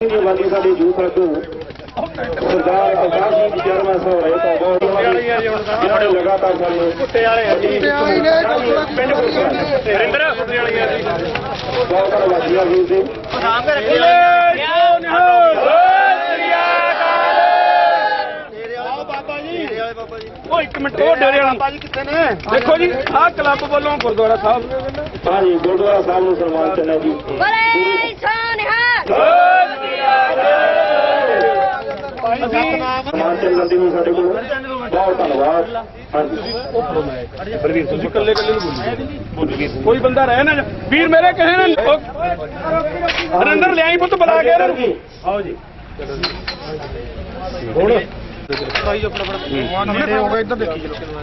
ਜੀ ਵਾਲੀ ਸਾਡੇ ਯੂਥ ਆਗੂ ਸਰਦਾਰ ਅਕਾਸ਼ ਜੀ ਚੇਅਰਮੈਨ ਸਾਹਿਬ ਰਹੇ ਤਾਂ ਬਹੁਤ ਜਿਨ੍ਹਾਂ ਨੇ ਲਗਾਤਾਰ ਸਾਨੂੰ ਕੁੱਤੇ ਵਾਲੇ ਆ ਜੀ। ਪਿੰਡ ਹਰਿੰਦਰ ਕੁੱਤੇ ਵਾਲੀ ਆ ਜੀ। ਬਹੁਤ ਧੰਨਵਾਦੀਆਂ ਵੀਰ ਜੀ। ਉਹ ਇੱਕ ਮਿੰਟ ਉਹ ਡੇਰੇ ਵਾਲਾ। ਕਿੱਥੇ ਨੇ? ਦੇਖੋ ਜੀ ਆਹ ਕਲੱਬ ਵੱਲੋਂ ਗੁਰਦੁਆਰਾ ਸਾਹਿਬ ਹਾਂ ਜੀ ਗੁਰਦੁਆਰਾ ਸਾਹਿਬ ਨੂੰ ਸਨਮਾਨ ਕਰਨਾ ਜੀ। ਬੜੇ ਸੋਨਿਹਾਰ। ਸਨਮਾਨ ਚੱਲਣ ਦੀ ਵੀ ਸਾਡੇ ਕੋਲ। ਬਹੁਤ ਧੰਨਵਾਦ। ਹਾਂਜੀ। ਬਲਵੀਰ ਤੁਸੀਂ ਇਕੱਲੇ ਇਕੱਲੇ ਨੂੰ ਬੋਲੀ ਕੋਈ ਬੰਦਾ ਰਹਿ ਨਾ ਵੀਰ ਮੇਰੇ ਕਿਸੇ ਨੇ ਹਰਿੰਦਰ ਲਿਆਈ ਪੁੱਤ ਬੁਲਾ ਕੇ ਇਹਨਾਂ ਨੂੰ। ਆਓ ਜੀ। ਹੁਣ ਨੇੜੇ ਹੋ ਗਏ ਇੱਧਰ ਦੇਖੀ ਚਲੋ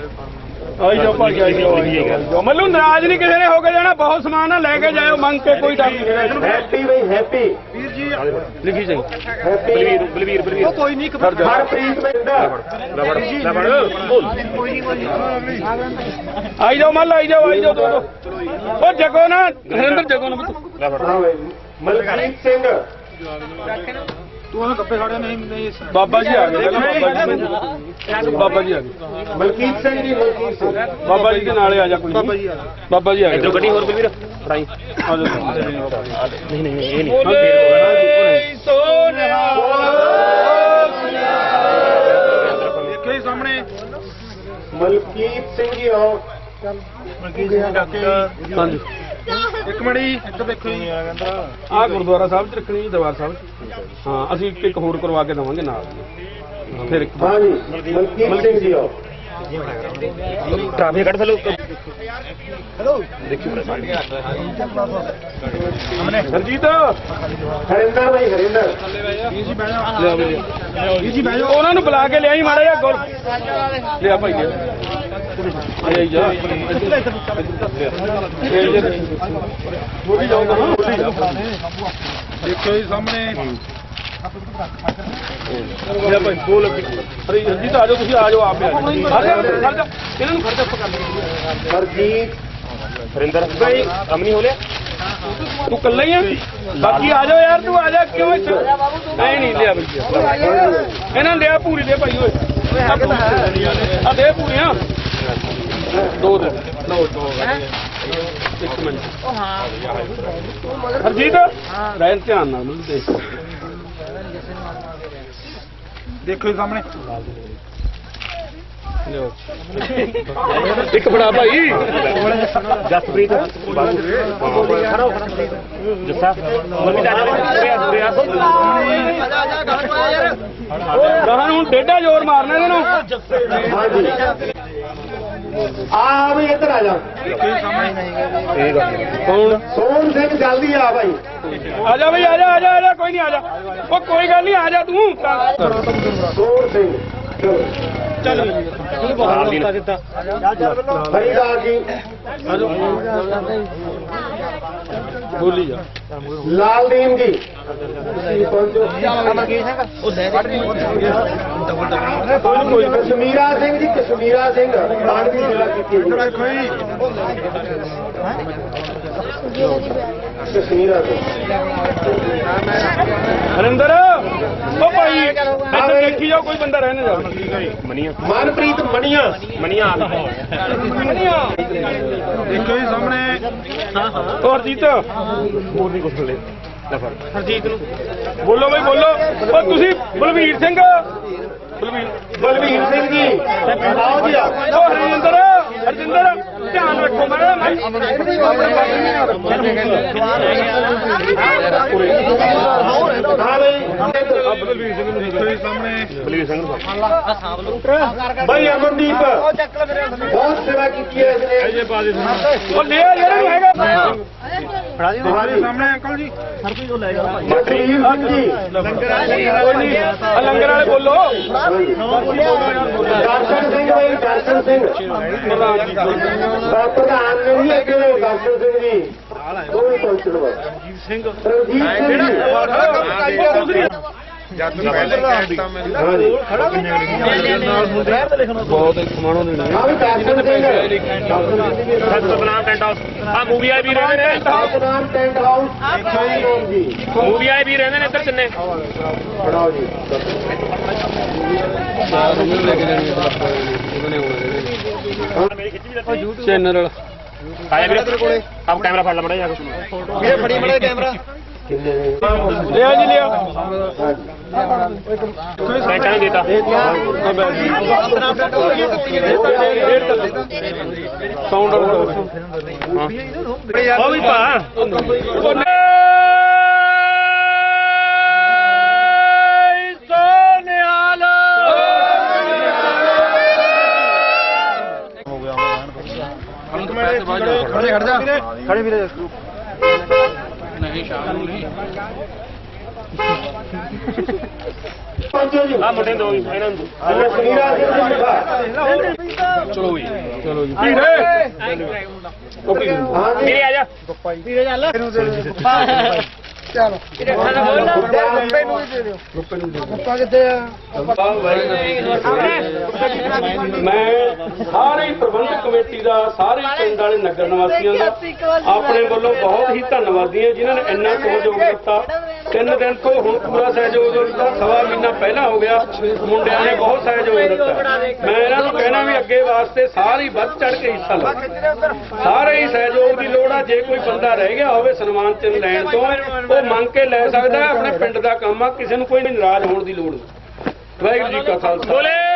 ਆਈ ਭਾਈ ਮੱਲੂ ਨਾਰਾਜ਼ ਨਹੀਂ ਕਿਸੇ ਨੇ ਹੋ ਕੇ ਜਾਣਾ ਬਹੁਤ ਸਮਾਨ ਆ ਲੈ ਕੇ ਜਾਇਓ ਮੰਗ ਕੇ ਕੋਈ ਡਰ ਨਹੀਂ ਹੈਪੀ ਬਈ ਹੈਪੀ ਲਿਖੀ ਜਾਈ ਹੈਪੀ ਬਲਵੀਰ ਬਲਵੀਰ ਬਲਵੀਰ। ਕੋਈ ਨਹੀਂ ਹਰਪ੍ਰੀਤ ਬਿੰਦਾ ਲਵੜ ਲਵੜ ਬੋਲ। ਆਈ ਜਾਓ ਮੱਲ ਆਈ ਜਾਓ ਆਈ ਜਾਓ ਦੋ ਦੋ। ਉਹ ਜਗੋ ਨਾ ਹਰਿੰਦਰ ਜਗੋ ਨਾ। ਪੁੱਤ ਹਾਂ ਬਾਈ ਮਲਕੀਤ ਸਿੰਘ ਬਾਬਾ ਜੀ ਆ ਗਏ ਪਹਿਲਾਂ ਬਾਬਾ ਜੀ ਬਾਬਾ ਜੀ ਆ ਗਏ ਮਲਕੀਤ ਸਿੰਘ ਜੀ ਮਲਕੀਤ ਸਿੰਘ। ਬਾਬਾ ਜੀ ਦੇ ਨਾਲੇ ਆ ਜਾ ਕੋਈ। ਬਾਬਾ ਜੀ ਆ ਬਾਬਾ ਜੀ ਆ ਗਏ ਗੱਡੀ ਹੋਰ ਬਲਵੀਰ ਫਰਾਈ ਆ ਜਾ ਨਹੀਂ ਨਹੀਂ ਇਹ ਨਹੀਂ। ਦੇਖੋ ਹੀ ਸਾਹਮਣੇ। ਮਲਕੀਤ ਸਿੰਘ ਜੀ ਆਓ। ਹਾਂਜੀ। ਇੱਕ ਮਿੰਟ ਇੱਕ ਦੇਖੋ ਜੀ। ਆ ਗੁਰਦੁਆਰਾ ਸਾਹਿਬ ਚ ਰੱਖਣੀ ਜੀ ਦਰਬਾਰ ਸਾਹਿਬ ਚ। ਹਾਂ ਅਸੀਂ ਇੱਕ ਇੱਕ ਹੋਰ ਕਰਵਾ ਕੇ ਦਵਾਂਗੇ ਨਾਲ। ਫਿਰ ਇੱਕ ਹਾਂ ਜੀ ਮਲਕੀਤ ਸਿੰਘ ਜੀ ਆਓ। ਟਰਾਫੀ ਕੱਢ ਫਲੋ ਹਰਜੀਤ! ਹਰਿੰਦਰ ਭਾਈ ਹਰਿੰਦਰ। ਲਿਆ ਵੀ ਲਿਆ ਉਹਨਾਂ ਨੂੰ ਬੁਲਾ ਕੇ ਲਿਆਈ ਮਾੜਾ ਜਿਹਾ ਗੁਰ ਲਿਆ ਭਾਈ ਜਾ। ਬੋਲੀ ਜਾਊਗਾ ਦੇਖੋ ਜੀ ਸਾਹਮਣੇ ਲਿਆ ਭਾਈ ਬੋਲ ਅੱਗੇ ਅਰੇ ਹਰਜੀਤ ਆ ਜਾਓ ਤੁਸੀਂ ਆ ਜਾਓ ਆਪੇ ਆ ਜਾਓ ਇਹਨਾਂ ਨੂੰ ਖੜ ਜਾ ਪਕੜ ਲਈਏ ਹਰਜੀਤ ਹਰਿੰਦਰ ਭਾਈ ਅਮਨੀ ਹੋ ਰਿਹਾ ਤੂੰ ਕੱਲਾ ਹੀ ਆ? ਬਾਕੀ ਆ ਜਾਓ ਯਾਰ ਤੂੰ ਆ ਜਾ ਕਿਉਂ ਇੱਥੇ ਐ ਨਹੀਂ ਲਿਆ ਬਈ ਇਹਨਾਂ ਨੇ ਲਿਆ ਪੂਰੀ ਦੇ ਭਾਈ ਓਏ ਆ ਦੇ ਪੂਰੀਆਂ ਦੋ ਦੇ ਲਓ ਦੋ ਇੱਕ ਮਿੰਟ ਹਰਜੀਤ ਰਹਿਣ ਧਿਆਨ ਨਾਲ ਮੈਨੂੰ ਦੇਖ। ਦੇਖੋ ਇਹ ਸਾਹਮਣੇ। ਲਿਓ ਇੱਕ ਫੜਾ ਭਾਈ। ਜਸਪ੍ਰੀਤ। ਜੱਸਾ ਮੰਮੀ ਹੁਣ ਡੇਡਾ ਜ਼ੋਰ ਮਾਰਨਾ ਇਹਦੇ ਨੂੰ। ਹਾਂ ਜੀ ਆ ਵੀ ਇੱਧਰ ਆ ਜਾ। ਕੌਣ? ਸੋਹਣ ਸਿੰਘ ਜਲਦੀ ਆ ਭਾਈ। ਆ ਜਾ ਬਈ ਆ ਜਾ ਆ ਜਾ ਆ ਜਾ ਕੋਈ ਨਹੀਂ ਆ ਜਾ। ਉਹ ਕੋਈ ਗੱਲ ਨਹੀਂ ਆ ਜਾ ਤੂੰ। ਸੋਹਣ ਸਿੰਘ ਚਲੋ। ਚੱਲ ਦਿੱਤਾ ਹਰੀਦਾਸ ਜੀ ਬੋਲੀ ਜਾ। ਲਾਲਦੀਨ ਜੀ। ਤੁਸੀਂ ਪਹੁੰਚੋ ਕੋਈ ਕੋਈ ਕਸ਼ਮੀਰਾ ਸਿੰਘ ਜੀ ਕਸ਼ਮੀਰਾ ਸਿੰਘ। ਦਾਨ ਦੀ ਸੇਵਾ ਕੀਤੀ ਹੈ। ਜੀ ਕਸ਼ਮੀਰਾ ਸਿੰਘ। ਹਰਿੰਦਰ ਉਹ ਭਾਈ ਇੱਧਰ ਦੇਖੀ ਜਾਓ ਕੋਈ ਬੰਦਾ ਰਹਿ ਨਾ ਜਾਵੇ ਮਨੀਆ। ਮਨਪ੍ਰੀਤ ਮਣੀਆਂ ਮਨੀਆ। ਮਨੀਆ। ਦੇਖੋ ਜੀ ਸਾਹਮਣੇ। ਹਾਂ ਹਾਂ ਹੋਰ ਜੀਤ। ਹੋਰ ਨਹੀਂ ਕੁਛ ਲੈ ਹਰਜੀਤ ਨੂੰ ਬੋਲੋ ਬਈ ਬੋਲੋ ਉਹ ਤੁਸੀਂ ਬਲਵੀਰ ਸਿੰਘ ਬਲਵੀਰ ਬਲਵੀਰ ਸਿੰਘ ਜੀ ਆਓ ਜੀ ਆ ਉਹ ਹਰਜਿੰਦਰ ਹਰਜਿੰਦਰ ਧਿਆਨ ਰੱਖੋ ਮੈਂ ਹਾਂ ਬਈ ਬਲਵੀਰ ਸਿੰਘ ਨੂੰ ਦੇਖੋ ਜੀ ਸਾਹਮਣੇ ਬਲਵੀਰ ਸਿੰਘ ਨੂੰ ਭਾਈ ਅਮਨਦੀਪ ਬਹੁਤ ਸੇਵਾ ਕੀਤੀ ਹੈ ਇਸਨੇ ਉਹ ਲੈ ਆ ਨੂੰ ਹੈਗਾ ਤੁਹਾਡੇ ਸਾਹਮਣੇ ਅੰਕਲ ਜੀ ਜਸਵੀਰ ਸਿੰਘ ਜੀ ਕੋਈ ਨਹੀਂ ਆ ਲੰਗਰ ਵਾਲੇ ਬੋਲੋ ਦਰਸ਼ਨ ਸਿੰਘ ਭਾਈ ਦਰਸ਼ਨ ਸਿੰਘ ਪ੍ਰਧਾਨ ਨੇ ਵੀ ਅੱਗੇ ਦਰਸ਼ਨ ਸਿੰਘ ਜੀ ਉਹ ਵੀ ਪਹੁੰਚਣ ਵਾ ਸਿੰਘ। ਰਣਜੀਤ ਸਿੰਘ ਜੀ। ਜਦ ਤੂੰ ਪਹਿਲਾਂ ਕਹਿਤਾ ਮੈਨੂੰ। ਹਾਂਜੀ ਬਹੁਤ ਸਮਾਨੋਂ ਦੇਣਾ ਹਾਂ ਵੀ ਦਰਸ਼ਨ ਸਿੰਘ ਸਿੰਘ ਸਤਨਾਮ ਟੈਂਟ ਹਾਊਸ। ਆ ਮੂਵੀ ਆਏ ਵੀ ਰਹਿੰਦੇ ਨੇ। Satnam tent house ji. Movie ਆਏ ਵੀ ਰਹਿੰਦੇ ਨੇ ਇੱਧਰ ਤਿੰਨੇ ਬਣਾਓ ਜੀ। ਲੈ ਕੇ ਜਾਣੀ ਉਹਨਾਂ ਨੇ ਆਉਣਾ ਚੈਨਲ ਵਾਲਾ। ਆਇਆ ਵੀਰੇ ਤੇਰੇ ਕੋਲੇ ਆਪ ਕੈਮਰਾ ਫੜ ਲੈ ਮੜਾ ਜਾ ਕੇ ਵੀਰੇ ਫੜੀ ਮੜਾ ਕੈਮਰਾ ਲਿਆ ਜੀ ਲਿਆ। ਬੈਠਾ ਨਹੀਂ ਦੇਤਾ। ਸਾਊਂਡ ਉਹ ਵੀ ਪਾ। ਖੜੇ ਖੜ ਜਾ। ਖੜੇ ਵੀਰੇ। ਪੰਜੋ ਜੀ ਆ ਮੁੰਡੇ ਦੋ ਇਹਨਾਂ ਨੂੰ ਚਲੋ ਜੀ। ਚਲੋ ਜੀ। ਵੀਰੇ ਓਕੇ। ਵੀਰੇ ਆ ਜਾ। ਚਲੋ ਰੁਪਏ ਨੂੰ ਦੇ ਦਿਓ ਰੁਪਾ ਕਿੱਥੇ ਆ ਮੈਂ ਸਾਰੇ ਪ੍ਰਬੰਧਕ ਕਮੇਟੀ ਦਾ ਸਾਰੇ ਪਿੰਡ ਵਾਲੇ ਨਗਰ ਨਿਵਾਸੀਆਂ ਦਾ ਆਪਣੇ ਵੱਲੋਂ ਬਹੁਤ ਹੀ ਧੰਨਵਾਦੀ ਹਾਂ। ਜਿਨ੍ਹਾਂ ਨੇ ਇੰਨਾ ਸਹਿਯੋਗ ਦਿੱਤਾ। ਤਿੰਨ ਦਿਨ ਤੋਂ ਹੁਣ ਪੂਰਾ ਸਹਿਯੋਗ ਦਿੱਤਾ ਸਵਾ ਮਹੀਨਾ ਪਹਿਲਾਂ ਹੋ ਗਿਆ। ਮੁੰਡਿਆਂ ਨੇ ਬਹੁਤ ਸਹਿਯੋਗ ਦਿੱਤਾ। ਮੈਂ ਇਹਨਾਂ ਨੂੰ ਕਹਿਣਾ ਵੀ ਅੱਗੇ ਵਾਸਤੇ ਸਾਰੀ ਵੱਧ ਚੜ ਕੇ ਹਿੱਸਾ ਲਓ ਸਾਰੇ ਹੀ ਸਹਿਯੋਗ ਦੀ ਲੋੜ ਆ, ਜੇ ਕੋਈ ਬੰਦਾ ਰਹਿ ਗਿਆ ਹੋਵੇ ਸਨਮਾਨ ਚਿੰਨ੍ਹ ਲੈਣ ਤੋਂ, ਉਹ ਮੰਗ ਕੇ ਲੈ ਸਕਦਾ ਆਪਣੇ ਪਿੰਡ ਦਾ ਕੰਮ ਆ, ਕਿਸੇ ਨੂੰ ਕੋਈ ਨਹੀਂ ਨਾਰਾਜ਼ ਹੋਣ ਦੀ ਲੋੜ ਨਹੀਂ। ਵਾਹਿਗੁਰੂ ਜੀ ਕਾ ਖਾਲਸਾ। ਬੋਲੇ।